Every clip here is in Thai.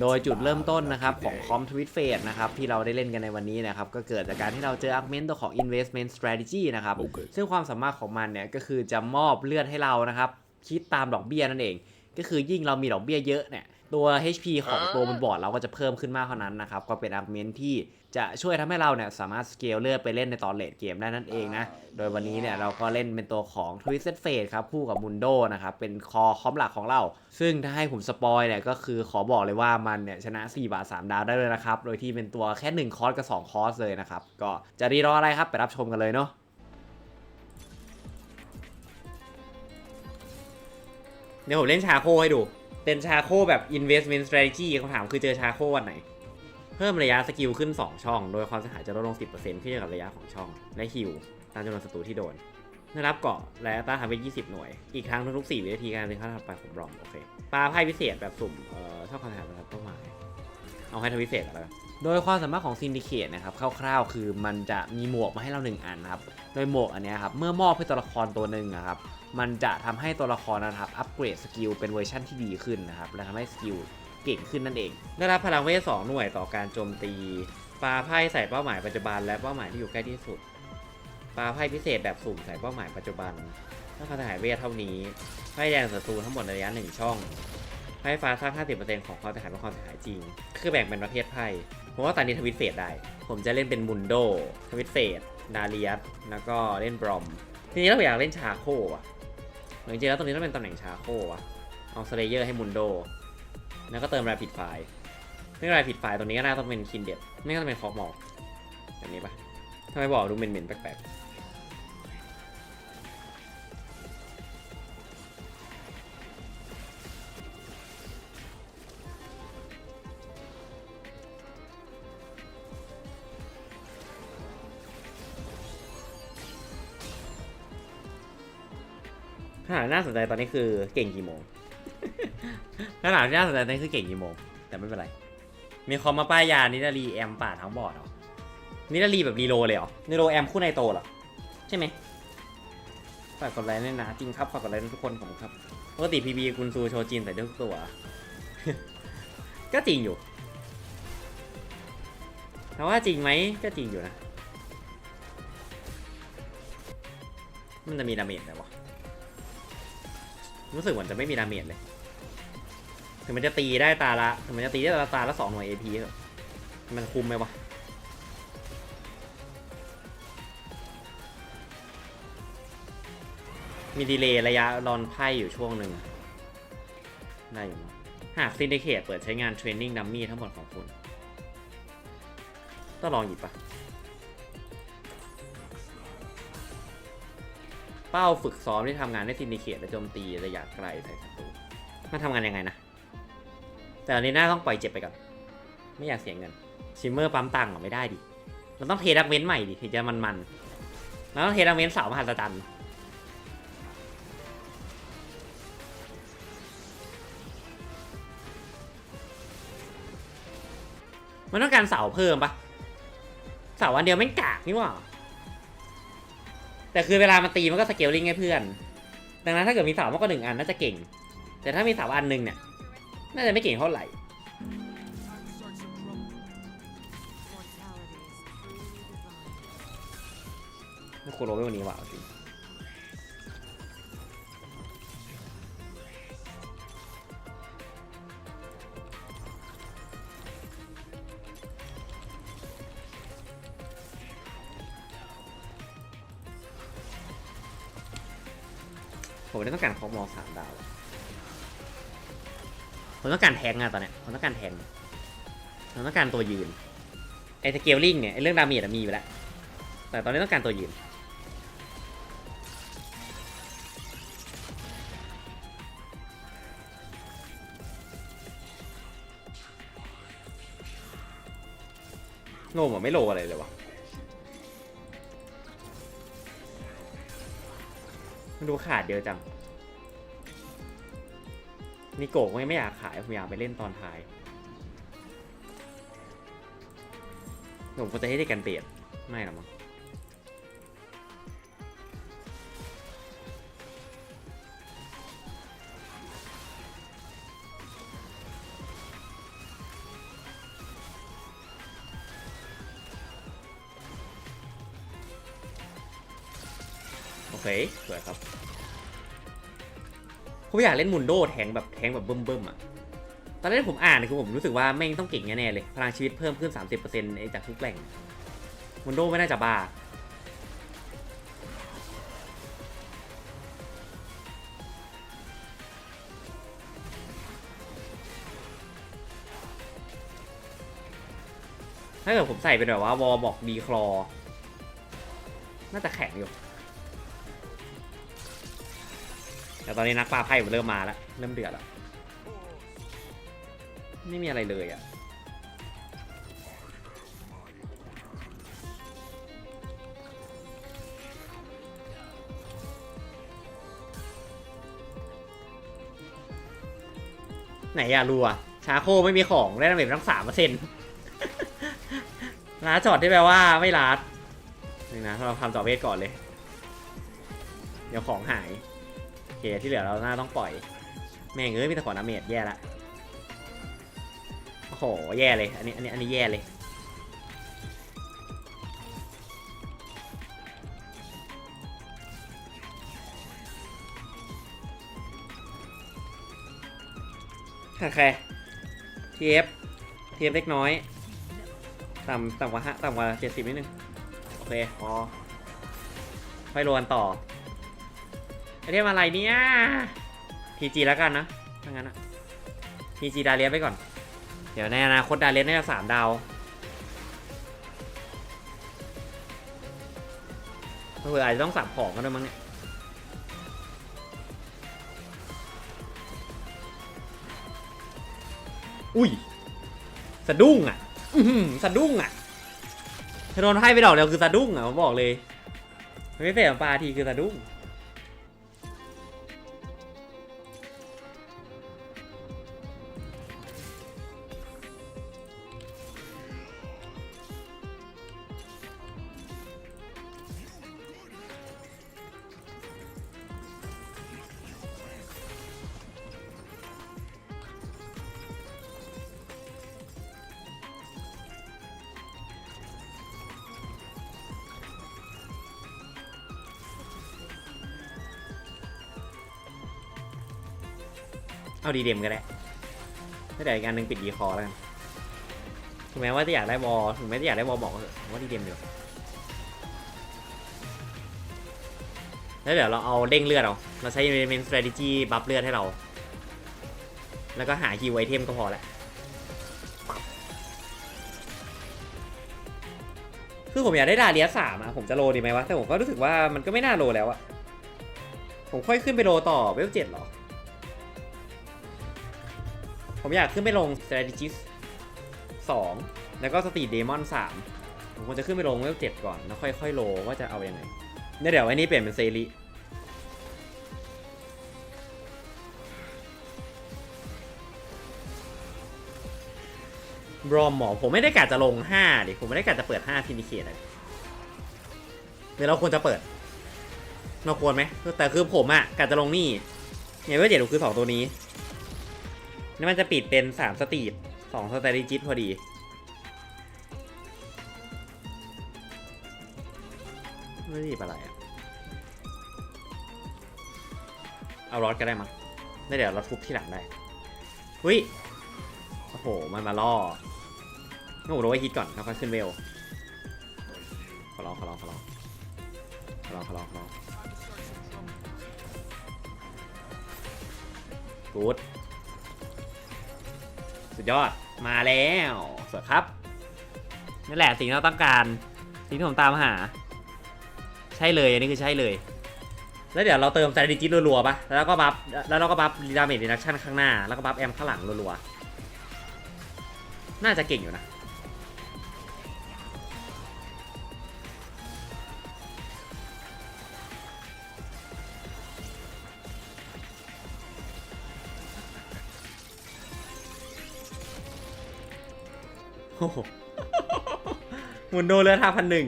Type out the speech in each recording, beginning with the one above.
โดยจุดเริ่มต้นนะครับของคอมทวิตเฟสนะครับที่เราได้เล่นกันในวันนี้นะครับก็เกิดจากการที่เราเจออัพเมนต์ตัวของ investment strategy นะครับโอเคซึ่งความสามารถของมันเนี่ยก็คือจะมอบเลือดให้เรานะครับคิดตามดอกเบี้ยนั่นเอง ก็คือยิ่งเรามีดอกเบี้ยเยอะเนี่ยตัว HP ของตัวบนบอร์ดเราก็จะเพิ่มขึ้นมากเท่านั้นนะครับก็เป็นอัพเมนต์ที่ จะช่วยทำให้เราเนี่ยสามารถสเกลเลือดไปเล่นในตอนเลดเกมได้นั่นเองนะ โดยวันนี้เนี่ยเราก็เล่นเป็นตัวของ Twisted Fate ครับ คู่กับมุนโดนะครับ เป็นคอคอมหลักของเรา ซึ่งถ้าให้ผมสปอยเนี่ยก็คือขอบอกเลยว่ามันเนี่ยชนะ 4 บาท 3 ดาวได้เลยนะครับ โดยที่เป็นตัวแค่ 1 คอร์สกับ 2 คอร์สเลยนะครับ ก็จะรีรออะไรครับ ไปรับชมกันเลยเนาะเดี๋ยวผมเล่นชาโคให้ดูเป็นชาโคแบบ investment strategy คำถามคือเจอชาโควันไหน เพิ่มระยะสกิลขึ้น 2 ช่อง โดยความเสียหายจะลดลง 10%ขึ้นอยู่กับระยะของช่อง และฮิวตามจำนวนศัตรูที่โดนได้รับเกาะและต้านทำเป็น20 หน่วย อีกครั้งทุกๆ4วินาทีการเป็นค่าถัดไปของบรอม โอเค ปลาไพ่พิเศษแบบสุ่ม เอ่อชอบคำถามนะครับเป้าหมายเอาให้ทำพิเศษแล้วกันโดยความสามารถของซินดิเคตนะครับคร่าวๆ คือมันจะมีหมวกมาให้เราหนึ่งอันนะครับ โดยหมวกอันนี้ครับ เมื่อมอบให้ตัวละครตัวหนึ่งนะครับ มันจะทำให้ตัวละครนะครับ อัปเกรดสกิลเป็นเวอร์ชั่นที่ดีขึ้นนะครับ และทำให้สกิล เก่งขึ้นนั่นเอง ได้รับพลังเวทสองหน่วยต่อการโจมตีปลาไพ่ใส่เป้าหมายปัจจุบันและเป้าหมายที่อยู่ใกล้ที่สุดปลาไพ่พิเศษแบบสุ่มใส่เป้าหมายปัจจุบันถ้าคาถาเวทเท่านี้ไพ่แดงศัตรูทั้งหมดในระยะหนึ่งช่องไพ่ฟ้าสร้าง 50%ของความเสียหายเป็นความเสียหายจริง คือแบ่งเป็นประเภทไพ่ผมว่าตอนนี้ทวิตเฟสได้ ผมจะเล่นเป็นมุนโด ทวิตเฟสดาเลียสแล้วก็เล่นบรอม ทีนี้เราอยากเล่นชาโคอะจริงๆแล้วตรงนี้ต้องเป็นตำแหน่งชาโคอะเอาสเลเยอร์ให้มุนโด แล้วก็เติมรายผิดไฟล์ไม่รายผิดไฟล์ตรงนี้ก็น่าต้องเป็นคินเด็ดไม่ก็ต้องเป็นคอกมอลแบบนี้ปะทำไมบอกดูเหม็นๆแปลกๆขนาน่าสนใจตอนนี้คือเก่งกี่โมง ขนาดที่น่าสนใจตอนนี้คือเก่งกี่โมง แต่ไม่เป็นไร มีคอมมาป้ายยานิดารีแอมป่าทั้งบอร์ดเหรอนิดารีแบบรีโลเลยเหรอนิโรแอมคู่ในโตเหรอ ใช่ไหมฝากกดไลค์ด้วยนะ จริงครับฝากกดไลค์ทุกคนผมครับปกติพีบีกุนซูโชจินใส่ได้ทุกตัว ก็จริงอยู่แต่ว่าจริงไหมก็จริงอยู่นะ มันจะมีดาเมจไหมวะรู้สึกเหมือนจะไม่มีดาเมจเลย ถึงมันจะตีได้ตาละถึงมันจะตีได้ตาละตาละสองหน่วย AP เหรอมันคุมไหมวะมีดีเลย์ระยะรอนไพ่อยู่ช่วงหนึ่งได้อยู่มั้งหากซินดิเคตเปิดใช้งานเทรนนิ่งดัมมี่ทั้งหมดของคุณ ต้องลองหยิบปะเป้าฝึกซ้อมที่ทำงานได้ซินดิเคตและโจมตีระยะไกลใส่ศัตรูมันทำงานยังไงนะ แต่อันนี้น่าต้องปล่อยเจ็บไปก่อน ไม่อยากเสียเงิน ชิมเมอร์ปั๊มตังค์หรอไม่ได้ดิ เราต้องเทดักเว้นใหม่ดิถึงจะมันๆเราต้องเทดักเว้นเสาวมหัศจรรย์มันต้องการเสาเพิ่มปะเสาอันเดียวไม่งกากนี่หว่า แต่คือเวลามันตีมันก็สเกลลิงให้เพื่อน ดังนั้นถ้าเกิดมีเสามากกว่าหนึ่งอันน่าจะเก่ง แต่ถ้ามีเสาอันหนึ่งเนี่ย น่าจะไม่เก่งเท่าไหร่ไม่ควรโรเวลนี้ว่ะจริงผมไม่ต้องการคอมอสามดาว ผมต้องการแทงอะตอนเนี้ยผมต้องการแทงผมต้องการตัวยืนไอ้สเกลลิงเนี่ยไอ้เรื่องดาเมจอะมีอยู่แล้วแต่ตอนนี้ต้องการตัวยืนโลมันไม่โลอะไรเลยวะมันดูขาดเดียอะจัง นิโกะไม่ไม่อยากขาย ผมอยากไปเล่นตอนท้าย ผมควรจะให้ได้กันเปลี่ยนไม่หรอมั้งโอเคสวยครับ ผมอยากเล่นมุนโดแทงแบบแทงแบบเบิ่มๆอะ ตอนแรกผมอ่านคือผมรู้สึกว่าแม่งต้องเก่งแน่ๆเลย พลังชีวิตเพิ่มขึ้น 30%ไอ้จากทุกแหล่ง มุนโดไม่น่าจะบ้า ถ้าเกิดผมใส่เป็นแบบว่าวอบอกดีคลอ น่าจะแข็งอยู่ แต่ตอนนี้นักปลาไพ่มันเริ่มมาแล้ว เริ่มเดือดแล้ว ไม่มีอะไรเลยอะ่ะไหนอะรัวชาโคไม่มีของได้ดาเมจตั้งสามเปอร์เซ็นต์ร้าจอดที่แปลว่าไม่ร้านนี่นะเราทำจอเวทก่อนเลย เดี๋ยวของหาย เคที่เหลือเราน่าต้องปล่อย แม่งเอ้ยมีแต่ขอนาเมจแย่ละโอ้โหแย่เลยอันนี้อันนี้อันนี้แย่เลยโอเคทีเอฟทีเอฟเล็กน้อยต่ำต่ำกว่าห้าต่ำกว่าเจ็ดสิบนิดนึง โอเคพอค่อยรวนต่อ ไอเทมอะไรเนี่ยพีจีแล้วกันนะถ้างั้นอะพีจีดาเลียสไปก่อน เดี๋ยวในอนาคตดาเลียสน่าจะสามดาวเผื่ออาจจะต้องสับของกันด้วยมั้งเนี่ยอุ้ยสะดุ้งอะอื้อหือสะดุ้งอะถ้าโดนให้ไปดอกเดียวคือสะดุ้งอะผมบอกเลย ไม่เสียปลาทีคือสะดุ้ง เอาดีเดมก็ได้ไม่ได้อีกอันหนึ่งปิดดีคอแล้วกันถึงแม้ว่าจะอยากได้บอลถึงแม้จะอยากได้บอลบอกเถอะผมว่าดีเดมเดียวแล้วเดี๋ยวเราเอาเด้งเลือดเอาเราใช้ element strategy บัฟเลือดให้เรา แล้วก็หาฮิวไอเทมก็พอแล้วคือผมอยากได้ดาเลียสามอะผมจะโลดีไหมวะ แต่ผมก็รู้สึกว่ามันก็ไม่น่าโลแล้วอะผมค่อยขึ้นไปโลต่อเวลเจ็ดหรอ ผมอยากขึ้นไปลง strategist 2 แล้วก็ street demon 3 ผมควรจะขึ้นไปลงเวล7ก่อน แล้วค่อยๆโลว่าจะเอาอยัางไงเนี่ยเดี๋ยวไอ้นี้เปลี่ยนเป็นเซริบรอมหมอผมไม่ได้กะจะลง 5 ดิ ผมไม่ได้กะจะเปิด5พินิเคตเลยเดี๋ยวเราควรจะเปิด เราควรไหม แต่คือผมอะกะจะลงนี่เนี่ยเวลเจ็ดคือ 2 ตัวนี้ นี่มันจะปิดเป็นสามสตรีทสองสตรีจิตพอดี ไม่รีบอะไรอะเอารอดก็ได้มั้งแล้เดี๋ยวเราทุบที่หลังได้อุ้ย โอ้โห มันมาล่องั้นผมรู้ว่าฮิตก่อนแล้วค่อยขึ้นเวล ขอร้องขอร้องขอร้องขอร้องขอร้องขอร้องกูด สุดยอดมาแล้วสวยครับนั่นแหละสิ่งที่เราต้องการสิ่งที่ผมตามหา ใช่เลยอันนี้คือใช่เลย แล้วเดี๋ยวเราเติม strategy รัวๆปะแล้วก็บัฟแล้วเราก็บัฟดาเมจดีนักชั่นข้างหน้า แล้วก็บัฟแอมข้างหลังรัวๆน่าจะเก่งอยู่นะ มุนโดเลือดห้าพันหนึ่ง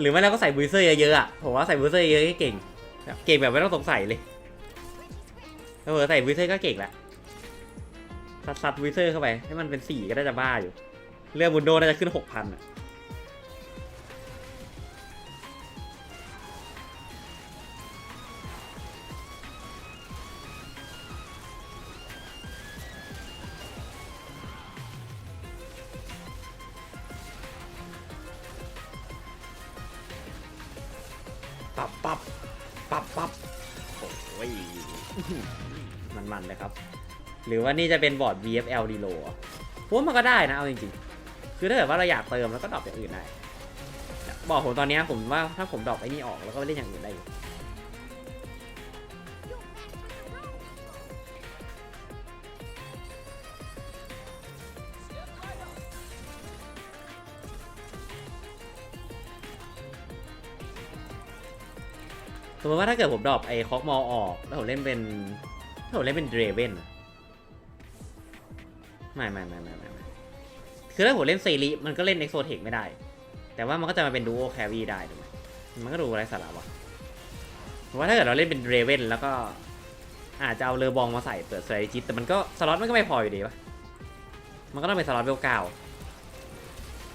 หรือไม่เราก็ใส่บูเซอร์เยอะๆอะผมว่าใส่บูเซอร์เยอะๆเก่งแบบเก่งแบบไม่ต้องสงสัยเลยถ้าเผอใส่บูเซอร์ก็เก่งละซัดซัดบูเซอร์เข้าไปให้มันเป็นสี่ก็ได้จะบ้าอยู่ เลือดมุนโดน่าจะขึ้นหกพันอะ ปับปับปับปับโอ้ยมันมันเลยครับ หรือว่านี่จะเป็นบอร์ด VFL d e l o ผมว่ามันก็ได้นะเอาจริงๆ คือถ้าเกิดว่าเราอยากเติมแล้วก็ดรอปอย่างอื่นได้ บอกผมตอนนี้ผมว่าถ้าผมดรอปไอ้นี่ออกแล้วก็เล่นอย่างอื่นได้อยู่ มมติว่าถ้าเกิดผมดรอปไอ้คอกมอออก แล้วผมเล่นเป็นถ้าผมเล่นเป็นเดรเวนไม่ไม่ไม่ไม่ไม่คือถ้าผมเล่นเซริมันก็เล่นเอ็กโซเทคไม่ได้ แต่ว่ามันก็จะมาเป็นดูโอแครีได้ถูกไหมมันก็ดูไรสาระวะผมว่าถ้าเกิดเราเล่นเป็นเรเวนแล้วก็อาจจะเอาเลอบองมาใส่เปิดสไตรจิตแต่มันก็สล็อตมันก็ไม่พออยู่ดีวะมันก็ต้องเป็นสล็อตเวลเก้า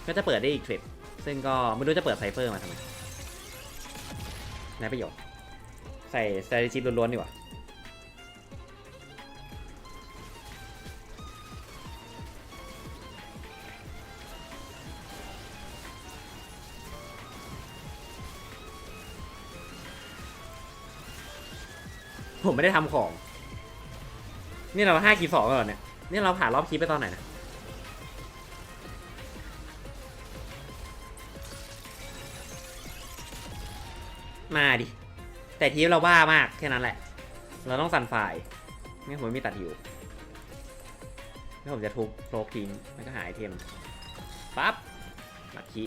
ก็จะเปิดได้อีกทริปซึ่งก็ไม่รู้จะเปิดไซเฟอร์มาทำไมในประโยชน์ ส่สไตรจิตล้วนๆดีกว่าผมไม่ได้ทำของ นี่เราห้าคีสองแล้วเหรอเนี่ย นี่เราผ่านรอบคีไปตอนไหนนะ มาดิ แต่ทีฟเราบ้ามากแค่นั้นแหละ เราต้องสั่นฝ่ายไม่ผมไม่มีตัดอยู่แล้วผมจะทุบโลกทิ้งแล้วก็หายเทมปั๊บลักคิ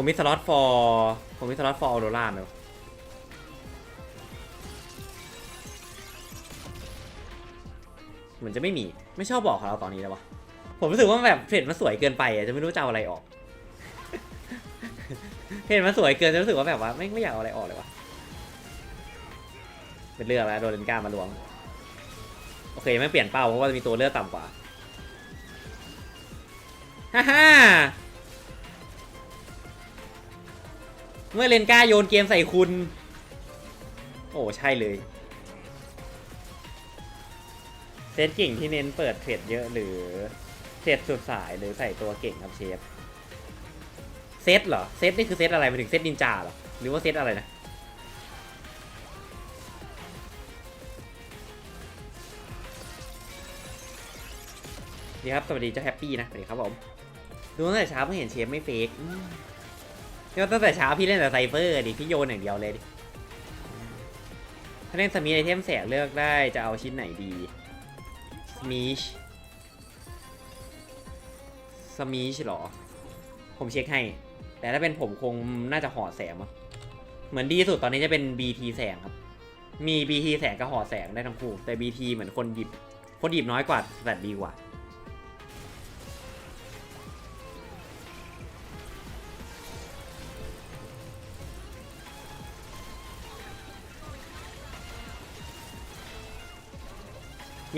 ผมมีสล็อตฟอร์ผมมีสล็อตฟอร์ออโรราไหมวะเหมือนจะไม่มี ไม่ชอบบอกของเราตอนนี้แล้ววะ ผมรู้สึกว่าแบบเทรดมันสวยเกินไปอะจะไม่รู้จะเอาอะไรออก เทรดมันสวยเกินจะรู้สึกว่าแบบว่าไม่ไม่อยากเอาอะไรออกเลยวะเป็นเรื่องแล้วโดนเลนก้ามาลวง โอเคไม่เปลี่ยนเป้าเพราะว่าจะมีตัวเลือดต่ำกว่า ฮ่าฮ่า เมื่อเลนก้าโยนเกมใส่คุณ โอ้ใช่เลย เซตเก่งที่เน้นเปิดเทรดเยอะหรือเทรดสุดสายหรือใส่ตัวเก่งครับเชฟ เซตเหรอ เซตนี่คือเซตอะไรหมายถึงเซตนินจาเหรอ หรือว่าเซตอะไรนะ ดีครับ สวัสดีเจ้าแฮปปี้นะ สวัสดีครับผม ดูตั้งแต่เช้าเพิ่งเห็นเชฟไม่เฟก อืมก็ตั้งแต่เช้าพี่เล่นแต่ไซเฟอร์ดิพี่โยนอย่างเดียวเลยดิถ้าเล่นสมีไอเทมแสกเลือกได้จะเอาชิ้นไหนดีสมีชสมีชหรอ ผมเช็คให้ แต่ถ้าเป็นผมคงน่าจะห่อแสงมั้งเหมือนดีสุดตอนนี้จะเป็น BT แสงครับ มี BT แสงกับห่อแสงได้ทั้งคู่แต่ BT เหมือนคนหยิบ คนหยิบน้อยกว่าแต่ดีกว่า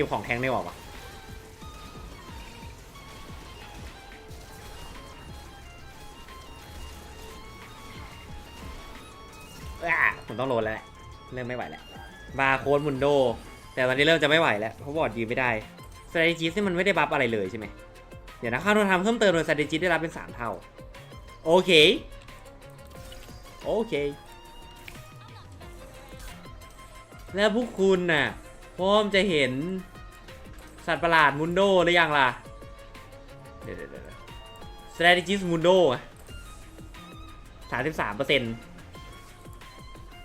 ยิบของแทงได้หรอวะอะผมต้องโหลดแล้วแหละ เริ่มไม่ไหวแล้วบาโค้ดมุนโด แต่ตอนนี้เริ่มจะไม่ไหวแล้ว เพราะบอร์ดยืนไม่ได้ s t r a t e g i ที่มันไม่ได้บัฟอะไรเลยใช่ไหม เดี๋ยวนะค่าโดนทำเพิ่มเติมโดย s t r a t e g i ได้รับเป็น 3 เท่า โอเค โอเค แล้วพวกคุณน่ะพร้อมจะเห็น สัตว์ประหลาดมุนโดหรือยังล่ะ เดี๋ยวเดี๋ยวเดี๋ยว strategist mundo สามสิบสามเปอร์เซ็นต์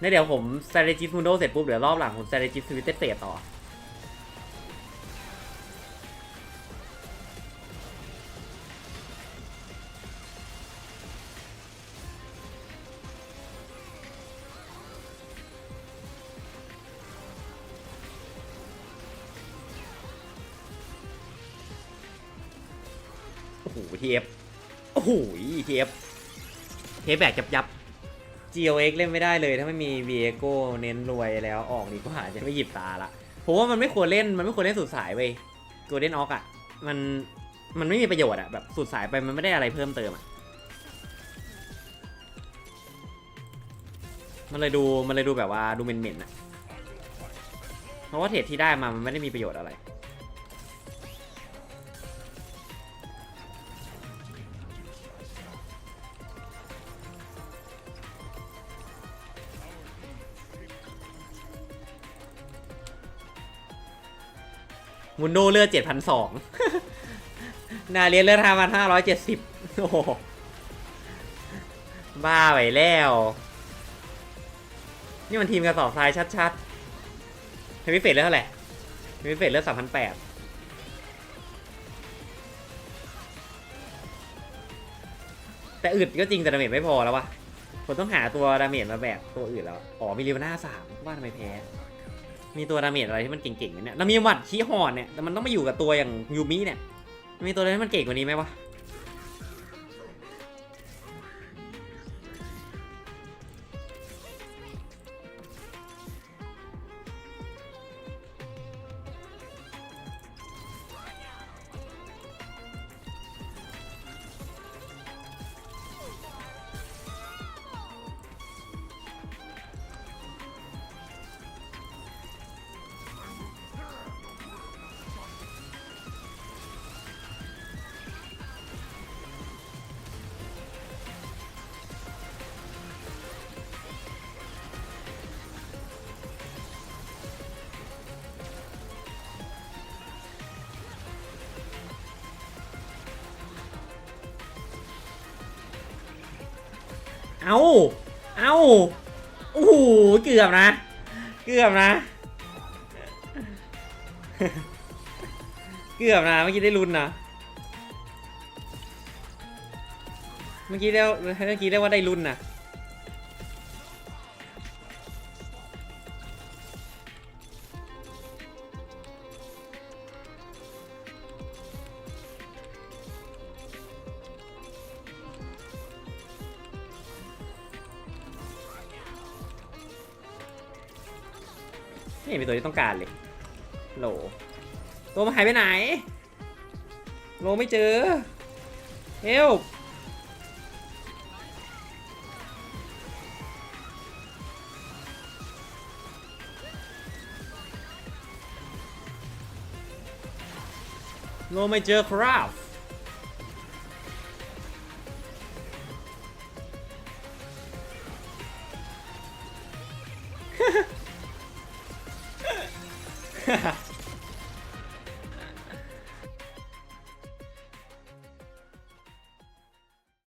นี่เดี๋ยวผม strategist mundo เสร็จปุ๊บ เดี๋ยวรอบหลังผม strategist twisted fate ต่อ หทีเอฟโอ้โหทีเอฟเทปแบกยับยับ GOX เล่นไม่ได้เลยถ้าไม่มี v ีเอโกเน้นรวยแล้วออกดีกว่าจะไม่หยิบตาละผมว่ามันไม่ควรเล่นมันไม่ควรเล่นสุดสายเว้ยโกลเด้นออกอะมันมันไม่มีประโยชน์อะแบบสุดสายไปมันไม่ได้อะไรเพิ่มเติมอะมันเลยดูมันเลยดูแบบว่าดูเหม็นๆอะเพราะว่าเทรดที่ได้มามันไม่ได้มีประโยชน์อะไร มุนโดเลือดเจ็ดพันสองนาเรียนเลือดห้าพันห้าร้อยเจ็ดสิบโอ้บ้าไปแล้ว นี่มันทีมกระสอบทรายชัดๆเฮมิเฟสเลือดเท่าไหร่เฮมิเฟสเลือดสามพันแปดแต่อึดก็จริงแต่ดาเมจไม่พอแล้ววะผมต้องหาตัวดาเมจมาแบบตัวอื่นแล้ว อ๋อมีริวหน้าสามว่าทำไมแพ้ มีตัวดาเมจอะไรที่มันเก่งๆไหมเนี่ยเรามีหวัดขี้หอนเนี่ยแต่มันต้องมาอยู่กับตัวอย่างยูมิเนี่ยมีตัวอะไรที่มันเก่งกว่านี้ไหมวะ เอาเอาโอ้โหเกือบนะ เกือบนะ เกือบนะเมื่อกี้ได้ลุ้นนะ เมื่อกี้เรียกเมื่อกี้เรียกว่าได้ลุ้นนะ เห็นมีตัวที่ต้องการเลยโหลตัวมันหายไปไหนโลไม่เจอเฮลโลไม่เจอครับ